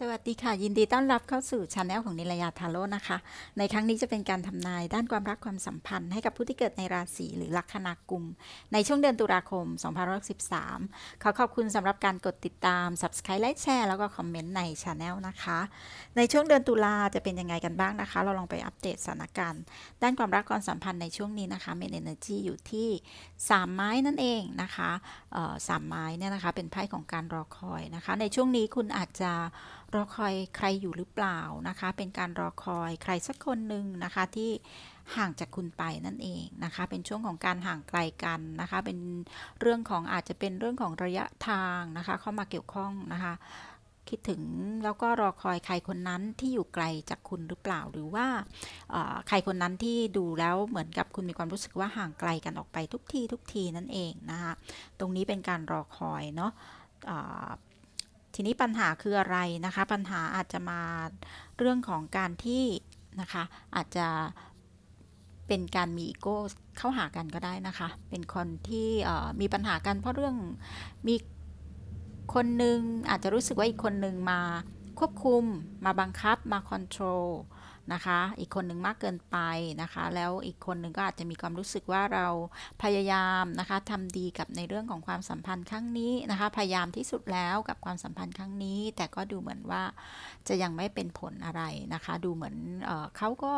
สวัสดีค่ะ ยินดีต้อนรับเข้าสู่ช anel ของนิลยาทาโร่นะคะ ในครั้งนี้จะเป็นการทำนายด้านความรักความสัมพันธ์ให้กับผู้ที่เกิดในราศีหรือลัคนากุม ในช่วงเดือนตุลาคม 2513ขอขอบคุณสำหรับการกดติดตาม subscribe ไลค์แชร์แล้วก็คอมเมนต์ในช anel นะคะ ในช่วงเดือนตุลาจะเป็นยังไงกันบ้างนะคะ เราลองไปอัปเดตสถานการณ์ ด้านความรักความสัมพันธ์ในช่วงนี้นะคะ Main Energy อยู่ที่ 3 ไม้นั่นเองนะคะเออสามไม้เนี่ยนะคะเป็นไพ่ของการรอคอยนะคะ ในช่วงนี้คุณอาจจะ รอคอยใครอยู่หรือเปล่านะคะ เป็นการรอคอยใครสักคนหนึ่งนะคะที่ห่างจากคุณไปนั่นเองนะคะ เป็นช่วงของการห่างไกลกันนะคะ เป็นเรื่องของอาจจะเป็นเรื่องของระยะทางนะคะ เข้ามาเกี่ยวข้องนะคะ คิดถึงแล้วก็รอคอยใครคนนั้นที่อยู่ไกลจากคุณหรือเปล่า หรือว่าใครคนนั้นที่ดูแล้วเหมือนกับคุณมีความรู้สึกว่าห่างไกลกันออกไปทุกทีทุกทีนั่นเองนะคะ ตรงนี้เป็นการรอคอยเนาะ ทีนี้ปัญหาคืออะไรนะคะ ปัญหาอาจจะมาเรื่องของการที่นะคะอาจจะเป็นการมีอีโก้เข้าหากันก็ได้นะคะ เป็นคนที่มีปัญหากันเพราะเรื่องมีคนหนึ่งอาจจะรู้สึกว่าอีกคนหนึ่งมาควบคุมมาบังคับมาคอนโทรล นะคะ อีกคนหนึ่งมากเกินไปนะคะ แล้วอีกคนหนึ่งก็อาจจะมีความรู้สึกว่าเราพยายามนะคะทำดีกับในเรื่องของความสัมพันธ์ครั้งนี้นะคะ พยายามที่สุดแล้วกับความสัมพันธ์ครั้งนี้ แต่ก็ดูเหมือนว่าจะยังไม่เป็นผลอะไรนะคะ ดูเหมือนเออเขาก็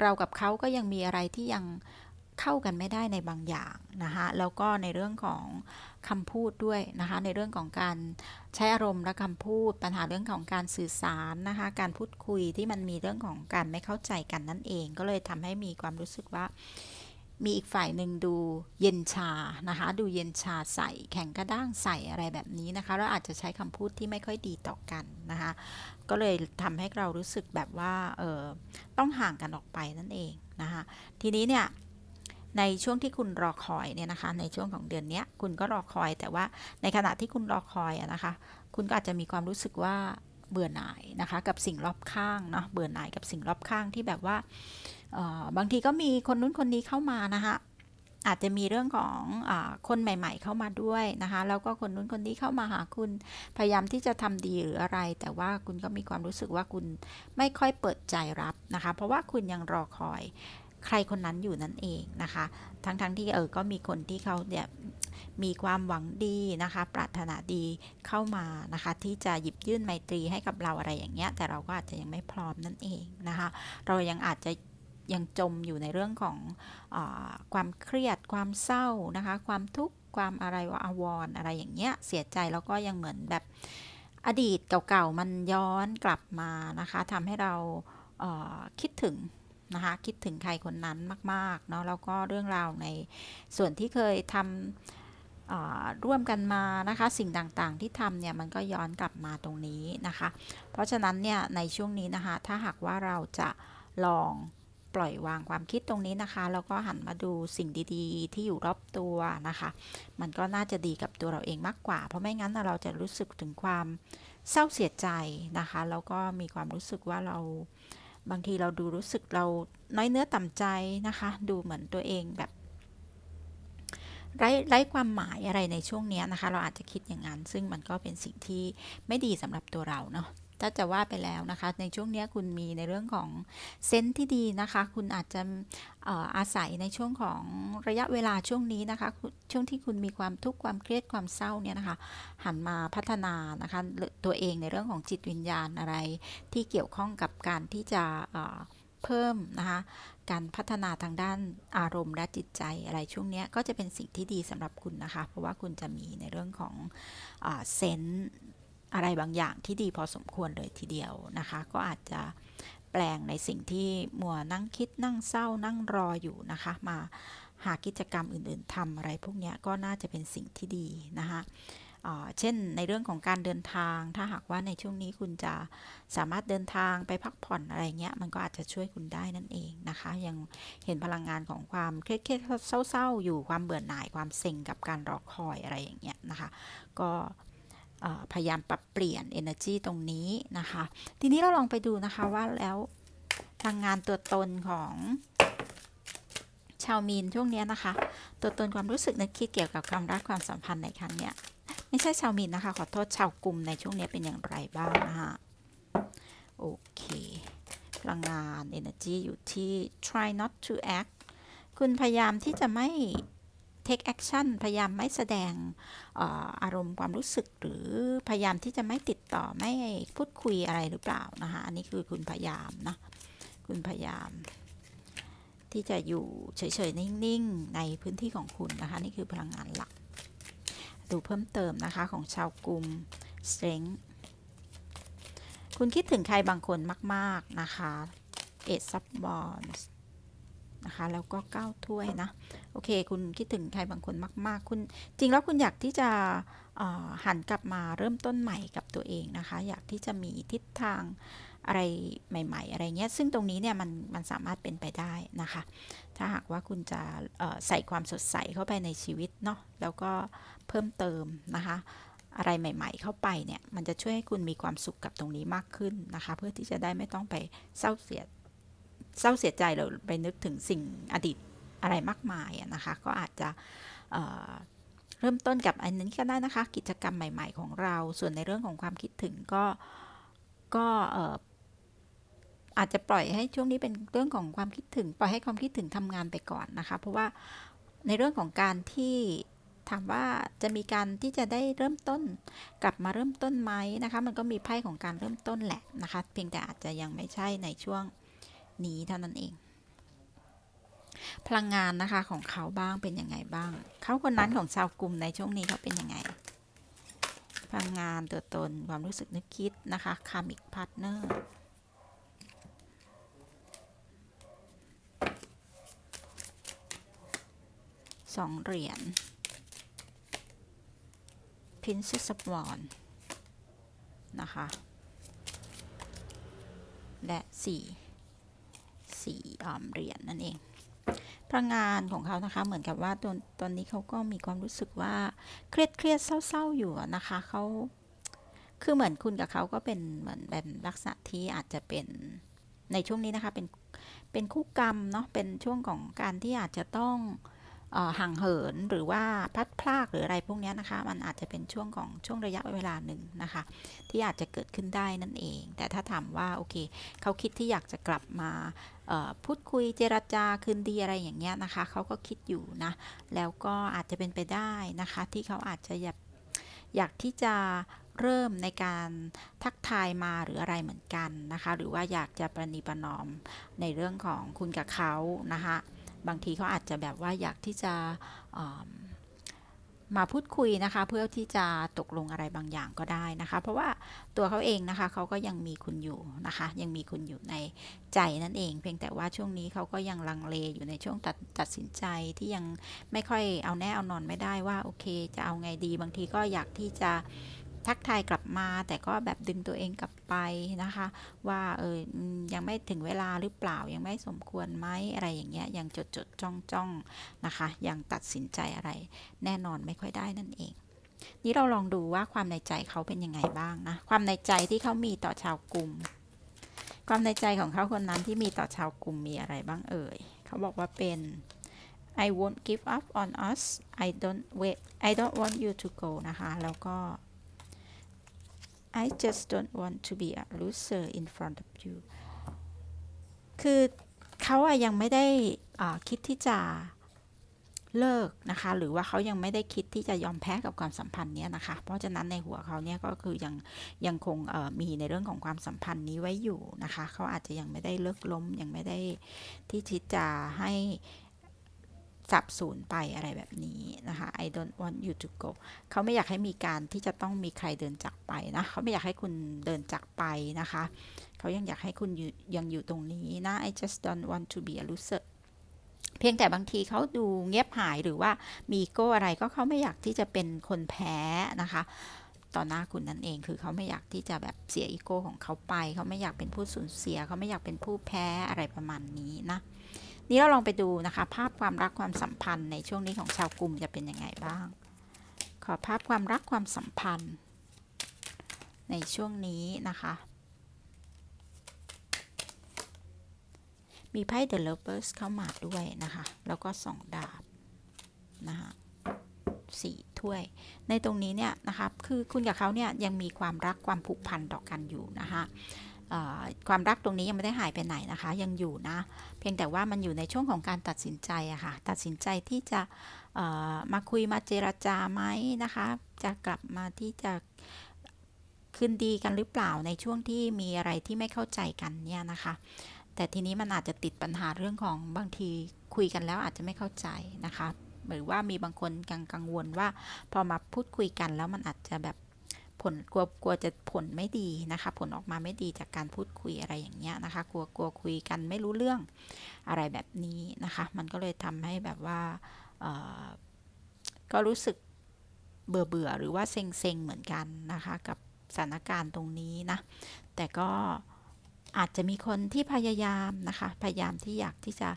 เรากับเขาก็ยังมีอะไรที่ยัง เข้ากันไม่ได้ในบางอย่างนะคะแล้วก็ในเรื่องของคำพูดด้วยนะคะในเรื่องของการใช้อารมณ์และคำพูด ปัญหาเรื่องของการสื่อสารนะคะการพูดคุยที่มันมีเรื่องของการไม่เข้าใจกันนั่นเอง ก็เลยทำให้มีความรู้สึกว่ามีอีกฝ่ายหนึ่งดูเย็นชานะคะดูเย็นชาใส่แข็งกระด้างใส่อะไรแบบนี้นะคะแล้วอาจจะใช้คำพูดที่ไม่ค่อยดีต่อกันนะคะก็เลยทำให้เรารู้สึกแบบว่าเออต้องห่างกันออกไปนั่นเองนะคะทีนี้เนี่ย ในช่วงที่คุณรอคอยเนี่ยนะคะ ในช่วงของเดือนนี้คุณก็รอคอย แต่ว่าในขณะที่คุณรอคอยนะคะ คุณก็อาจจะมีความรู้สึกว่าเบื่อหน่ายนะคะ กับสิ่งรอบข้างเนาะเบื่อหน่ายกับสิ่งรอบข้างที่แบบว่าบางทีก็มีคนนู้นคนนี้เข้ามานะคะอาจจะมีเรื่องของอคนใหม่ ๆ เข้ามาด้วยนะคะแล้วก็คนนู้นคนนี้เข้ามาหาคุณพยายามที่จะทำดีหรืออะไร แต่ว่าคุณก็มีความรู้สึกว่าคุณไม่ค่อยเปิดใจรับนะคะ เพราะว่าคุณยังรอคอย ใครคนนั้นอยู่นั่นเองนะคะ ทั้งๆทที่เออก็มีคนที่เขาเนี่ยมีความหวังดีนะคะ ปรารถนาดีเข้ามานะคะ ที่จะหยิบยื่นไมตรีให้กับเราอะไรอย่างเงี้ย แต่เราก็อาจจะยังไม่พร้อมนั่นเองนะคะ เรายังอาจจะยังจมอยู่ในเรื่องของอความเครียด ความเศร้านะคะ ความทุกข์ ความอะไรวะอวรณ์อะไรอย่างเงี้ย เสียใจแล้วก็ยังเหมือนแบบอดีตเก่าๆ มันย้อนกลับมานะคะทำให้เราคิดถึง นะคะ คิดถึงใครคนนั้นมากๆเนาะแล้วก็เรื่องราวในส่วนที่เคยทำร่วมกันมานะคะ สิ่งต่างๆที่ทำเนี่ยมันก็ย้อนกลับมาตรงนี้นะคะ เพราะฉะนั้นเนี่ยในช่วงนี้นะคะ ถ้าหากว่าเราจะลองปล่อยวางความคิดตรงนี้นะคะแล้วก็หันมาดูสิ่งดีๆ ที่อยู่รอบตัวนะคะ มันก็น่าจะดีกับตัวเราเองมากกว่า เพราะไม่งั้นเราจะรู้สึกถึงความเศร้าเสียใจนะคะ แล้วก็มีความรู้สึกว่าเรา บางทีเราดูรู้สึกเราน้อยเนื้อต่ำใจนะคะ ดูเหมือนตัวเองแบบไร้ไร้ความหมายอะไรในช่วงนี้นะคะ เราอาจจะคิดอย่างนั้น ซึ่งมันก็เป็นสิ่งที่ไม่ดีสำหรับตัวเราเนาะ ถ้าจะว่าไปแล้วนะคะ ในช่วงนี้คุณมีในเรื่องของเซนส์ที่ดีนะคะ คุณอาจจะอาศัยในช่วงของระยะเวลาช่วงนี้นะคะ ช่วงที่คุณมีความทุกข์ความเครียดความเศร้าเนี่ยนะคะ หันมาพัฒนานะคะตัวเองในเรื่องของจิตวิญญาณอะไร ที่เกี่ยวข้องกับการที่จะเพิ่มนะคะการพัฒนาทางด้านอารมณ์และจิตใจอะไรช่วงนี้ก็จะเป็นสิ่งที่ดีสำหรับคุณนะคะ เพราะว่าคุณจะมีในเรื่องของเซนส์ อะไรบางอย่างที่ดีพอสมควรเลยทีเดียวนะคะ ก็อาจจะแปลงในสิ่งที่มัวนั่งคิดนั่งเศร้านั่งรออยู่นะคะ มาหากิจกรรมอื่นๆทำอะไรพวกเนี้ยก็น่าจะเป็นสิ่งที่ดีนะคะเช่นในเรื่องของการเดินทาง ถ้าหากว่าในช่วงนี้คุณจะสามารถเดินทางไปพักผ่อนอะไรเงี้ย มันก็อาจจะช่วยคุณได้นั่นเองนะคะ ยังเห็นพลังงานของความเครียดๆเศร้าๆ อยู่ความเบื่อหน่ายความเซ็งกับการรอคอยอะไรอย่างเงี้ยนะคะ ก็ พยายามปรับเปลี่ยน energy ตรงนี้นะคะ ทีนี้เราลองไปดูนะคะว่าแล้วพลังงานตัวตนของชาวมีนช่วงนี้นะคะ ตัวตนความรู้สึกนึกคิดเกี่ยวกับความรักความสัมพันธ์ในครั้งเนี้ยไม่ใช่ชาวมีนนะคะ ขอโทษชาวกลุ่มในช่วงนี้เป็นอย่างไรบ้างนะคะโอเคพลังงาน energy อยู่ที่ try not to act คุณพยายามที่จะไม่ take action พยายามไม่แสดงอารมณ์ความรู้สึก หรือพยายามที่จะไม่ติดต่อไม่พูดคุยอะไรหรือเปล่านะคะอันนี้คือคุณพยายามนะคุณพยายาม ที่จะอยู่เฉยๆนิ่งๆในพื้นที่ของคุณนะคะนี่คือพลังงานหลัก ดูเพิ่มเติมนะคะของชาวกลุ่ม strength คุณคิดถึงใครบางคนมาก ๆ นะคะ eight sub bonds นะคะ แล้วก็เก้าถ้วยนะ โอเค คุณคิดถึงใครบางคนมาก ๆ คุณ จริงแล้วคุณอยากที่จะหันกลับมาเริ่มต้นใหม่กับตัวเองนะคะ อยากที่จะมีทิศทางอะไรใหม่ ๆ อะไรเงี้ย ซึ่งตรงนี้เนี่ยมันมันสามารถเป็นไปได้นะคะ ถ้าหากว่าคุณจะใส่ความสดใสเข้าไปในชีวิตเนาะ แล้วก็เพิ่มเติมนะคะ อะไรใหม่ ๆ เข้าไปเนี่ย มันจะช่วยให้คุณมีความสุขกับตรงนี้มากขึ้นนะคะ เพื่อที่จะได้ไม่ต้องไปเศร้าเสีย เศร้าเสียใจหรือไปนึกถึงสิ่งอดีตอะไรมากมายนะคะ ก็อาจจะเเริ่มต้นกับอันนี้ก็ได้นะคะ กิจกรรมใหม่ ๆ ของเรา ส่วนในเรื่องของความคิดถึงก็ก็เอ่ออาจจะปล่อยให้ช่วงนี้เป็นเรื่องของความคิดถึง ปล่อยให้ความคิดถึงทำงานไปก่อนนะคะ เพราะว่าในเรื่องของการที่ถามว่าจะมีการที่จะได้เริ่มต้น กลับมาเริ่มต้นไหมนะคะ มันก็มีไพ่ของการเริ่มต้นแหละนะคะ เพียงแต่อาจจะยังไม่ใช่ในช่วง นี้เท่านั้นเอง พลังงานนะคะของเขาบ้างเป็นยังไงบ้าง เขาคนนั้นของชาวกลุ่มในช่วงนี้เขาเป็นยังไง พลังงานตัวตนความรู้สึกนึกคิดนะคะคามิกพาร์ทเนอร์สองเหรียญ Princess of w a n นะคะ และสี่ เหรียญนั่นเองพลังงานของเขานะคะ เหมือนกับว่าตอนตอนนี้เขาก็มีความรู้สึกว่าเครียดเครียดเศร้าๆอยู่นะคะเขาคือเหมือนคุณกับเขาก็เป็นเหมือนแบบลักษณะที่อาจจะเป็นในช่วงนี้นะคะเป็นเป็นคู่กรรมเนาะเป็นช่วงของการที่อาจจะต้อง ห่างเหินหรือว่าพลัดพรากหรืออะไรพวกนี้นะคะ มันอาจจะเป็นช่วงของช่วงระยะเวลาหนึ่งนะคะ ที่อาจจะเกิดขึ้นได้นั่นเอง แต่ถ้าถามว่าโอเคเขาคิดที่อยากจะกลับมาพูดคุยเจรจาคืนดีอะไรอย่างเงี้ยนะคะเขาก็คิดอยู่นะแล้วก็อาจจะเป็นไปได้นะคะ ที่เขาอาจจะอยากอยากที่จะเริ่มในการทักทายมาหรืออะไรเหมือนกันนะคะ หรือว่าอยากจะประนีประนอมในเรื่องของคุณกับเขานะคะ บางทีเขาอาจจะแบบว่าอยากที่จะมาพูดคุยนะคะ เพื่อที่จะตกลงอะไรบางอย่างก็ได้นะคะ เพราะว่าตัวเขาเองนะคะเขาก็ยังมีคุณอยู่นะคะ ยังมีคุณอยู่ในใจนั่นเอง เพียงแต่ว่าช่วงนี้เขาก็ยังลังเลอยู่ในช่วงตัดตัดสินใจที่ยังไม่ค่อยเอาแน่เอานอนไม่ได้ว่าโอเค จะเอาไงดี บางทีก็อยากที่จะ ทักทายกลับมา แต่ก็แบบดึงตัวเองกลับไปนะคะ ว่าเออยังไม่ถึงเวลาหรือเปล่ายังไม่สมควรไหมอะไรอย่างเงี้ยยังจดจดจ้องจ้องนะคะ ยังตัดสินใจอะไร แน่นอนไม่ค่อยได้นั่นเอง นี่เราลองดูว่าความในใจเขาเป็นยังไงบ้างนะความในใจที่เขามีต่อชาวกลุ่มความในใจของเขาคนนั้นที่มีต่อชาวกลุ่มมีอะไรบ้างเอ่ย เขาบอกว่าเป็น I won't give up on us I don't wait I don't want you to go นะคะ แล้วก็ I just don't want to be a loser in front of you คือเขาอะยังไม่ได้คิดที่จะเลิกนะคะ หรือว่าเขายังไม่ได้คิดที่จะยอมแพ้กับความสัมพันธ์เนี้ยนะคะ เพราะฉะนั้นในหัวเขาเนี่ยก็คือยังยังคงมีในเรื่องของความสัมพันธ์นี้ไว้อยู่นะคะ เขาอาจจะยังไม่ได้เลิกล้มยังไม่ได้ที่ที่จะให้ สับสูญไปอะไรแบบนี้นะคะ I don't want you to go เขาไม่อยากให้มีการที่จะต้องมีใครเดินจากไปนะ เขาไม่อยากให้คุณเดินจากไปนะคะ เขายังอยากให้คุณยังอยู่ตรงนี้นะ I just don't want to be a loser เพียงแต่บางทีเขาดูเงียบหายหรือว่ามีอีโก้อะไรก็เขาไม่อยากที่จะเป็นคนแพ้นะคะต่อหน้าคุณนั่นเอง คือเขาไม่อยากที่จะแบบเสียอีโก้ของเขาไป เขาไม่อยากเป็นผู้สูญเสีย เขาไม่อยากเป็นผู้แพ้อะไรประมาณนี้นะ นี่เราลองไปดูนะคะ ภาพความรักความสัมพันธ์ในช่วงนี้ของชาวกลุ่มจะเป็นยังไงบ้าง ขอภาพความรักความสัมพันธ์ ในช่วงนี้นะคะ มีไพ่ The Lovers เข้ามาด้วยนะคะ แล้วก็สองดาบนะคะสี่ถ้วย ในตรงนี้เนี่ยนะคะคือคุณกับเขาเนี่ยยังมีความรักความผูกพันต่อกันอยู่นะคะ ความรักตรงนี้ยังไม่ได้หายไปไหนนะคะ ยังอยู่นะ เพียงแต่ว่ามันอยู่ในช่วงของการตัดสินใจอะค่ะ ตัดสินใจที่จะมาคุยมาเจรจาไหมนะคะ จะกลับมาที่จะคืนดีกันหรือเปล่าในช่วงที่มีอะไรที่ไม่เข้าใจกันเนี่ยนะคะ แต่ทีนี้มันอาจจะติดปัญหาเรื่องของบางทีคุยกันแล้วอาจจะไม่เข้าใจนะคะ หรือว่ามีบางคนกังกังวลว่า พอมาพูดคุยกันแล้วมันอาจจะแบบ ผลกลัวกลัวจะผลไม่ดีนะคะ ผลออกมาไม่ดีจากการพูดคุยอะไรอย่างเงี้ยนะคะ กลัวกลัวคุยกันไม่รู้เรื่องอะไรแบบนี้นะคะ มันก็เลยทำให้แบบว่าก็รู้สึกเบื่อเบื่อหรือว่าเซ็งเซ็งเหมือนกันนะคะ กับสถานการณ์ตรงนี้นะ แต่ก็อาจจะมีคนที่พยายามนะคะ พยายามที่อยากที่จะ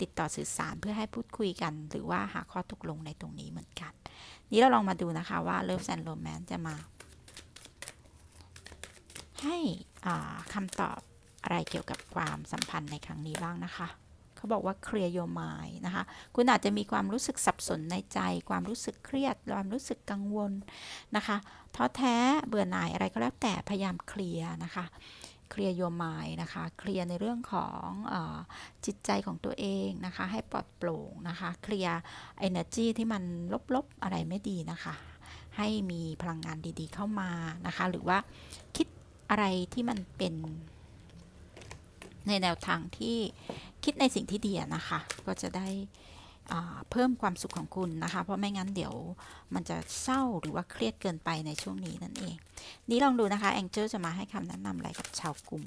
ติดต่อสื่อสารเพื่อให้พูดคุยกัน หรือว่าหาข้อตกลงในตรงนี้เหมือนกัน นี้เราลองมาดูนะคะว่า Love and Romance จะมา ให้คำตอบอะไรเกี่ยวกับความสัมพันธ์ในครั้งนี้บ้างนะคะเขาบอกว่า clear your mind นะคะ คุณอาจจะมีความรู้สึกสับสนในใจ ความรู้สึกเครียด ความรู้สึกกังวลนะคะท้อแท้เบื่อหน่ายอะไรก็แล้วแต่พยายามเคลียร์นะคะ เคลียร์ your mind นะคะ เคลียร์ในเรื่องของอจิตใจของตัวเองนะคะ ให้ปลอดโปร่งนะคะ เคลียร์ energy ที่มันลบๆอะไรไม่ดีนะคะ ให้มีพลังงานดีๆเข้ามานะคะ หรือว่าคิด อะไรที่มันเป็นในแนวทางที่คิดในสิ่งที่ดีนะคะ ก็จะได้เพิ่มความสุขของคุณนะคะ เพราะไม่งั้นเดี๋ยวมันจะเศร้าหรือว่าเครียดเกินไปในช่วงนี้นั่นเอง นี้ลองดูนะคะแองเจิลจะมาให้คำแนะนำอะไรกับชาวกลุ่ม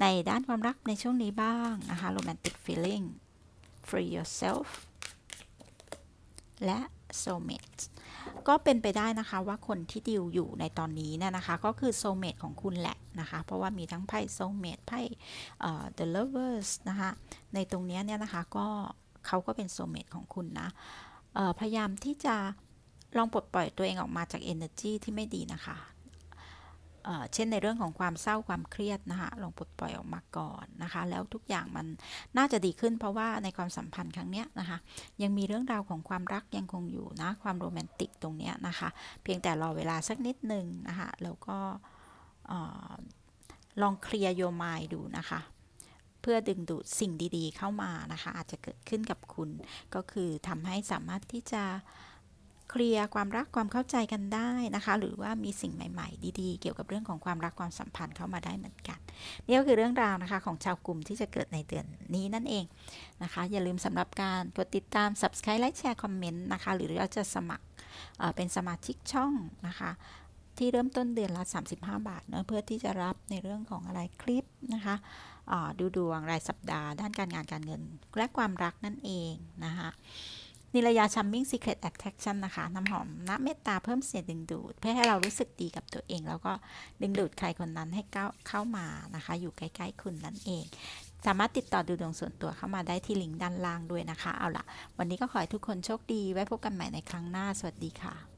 ในด้านความรักในช่วงนี้บ้างนะคะ romantic feeling free yourself และ soulmate ก็เป็นไปได้นะคะว่าคนที่ดิวอยู่ในตอนนี้เนี่ยนะคะ ก็คือโซเมตของคุณแหละนะคะ เพราะว่ามีทั้งไพ่โซเมตไพ่เอ่อ the lovers นะคะในตรงเนี้ยเนี่ยนะคะก็เขาก็เป็นโซเมตของคุณนะพยายามที่จะลองปลดปล่อยตัวเองออกมาจาก energy ที่ไม่ดีนะคะ เช่นในเรื่องของความเศร้าความเครียดนะคะลองปลดปล่อยออกมาก่อนนะคะ แล้วทุกอย่างมันน่าจะดีขึ้น เพราะว่าในความสัมพันธ์ครั้งเนี้ยนะคะ ยังมีเรื่องราวของความรักยังคงอยู่นะความโรแมนติกตรงเนี้ยนะคะ เพียงแต่รอเวลาสักนิดหนึ่งนะคะแล้วก็ลองเคลียร์โยมายดูนะคะเพื่อดึงดูดสิ่งดีๆเข้ามานะคะ อาจจะเกิดขึ้นกับคุณก็คือทำให้สามารถที่จะ เคลียร์ความรักความเข้าใจกันได้นะคะ หรือว่ามีสิ่งใหม่ ๆ ดีๆ เกี่ยวกับเรื่องของความรักความสัมพันธ์เข้ามาได้เหมือนกัน นี่ก็คือเรื่องราวนะคะของชาวกลุ่มที่จะเกิดในเดือนนี้นั่นเองนะคะ อย่าลืมสำหรับการกดติดตาม subscribe ไลค์แชร์คอมเมนต์นะคะ หรือเราจะสมัครเป็นสมาชิกช่องนะคะที่เริ่มต้นเดือนละ 35 บาทเนะเพื่อที่จะรับในเรื่องของอะไรคลิปนะคะดูดวงรายสัปดาห์ ด้านการงานการเงิน และความรักนั่นเองนะคะ นิรยาชัมมิ่ง Secret Attraction นะคะ น้ำหอมน้ำเมตตาเพิ่มเสียดึงดูด เพื่อให้เรารู้สึกดีกับตัวเอง แล้วก็ดึงดูดใครคนนั้นให้เข้าเข้ามานะคะ อยู่ใกล้ๆคุณนั่นเอง สามารถติดต่อดูดวงส่วนตัวเข้ามาได้ที่ลิงก์ด้านล่างด้วยนะคะ เอาล่ะ วันนี้ก็ขอให้ทุกคนโชคดี ไว้พบกันใหม่ในครั้งหน้า สวัสดีค่ะ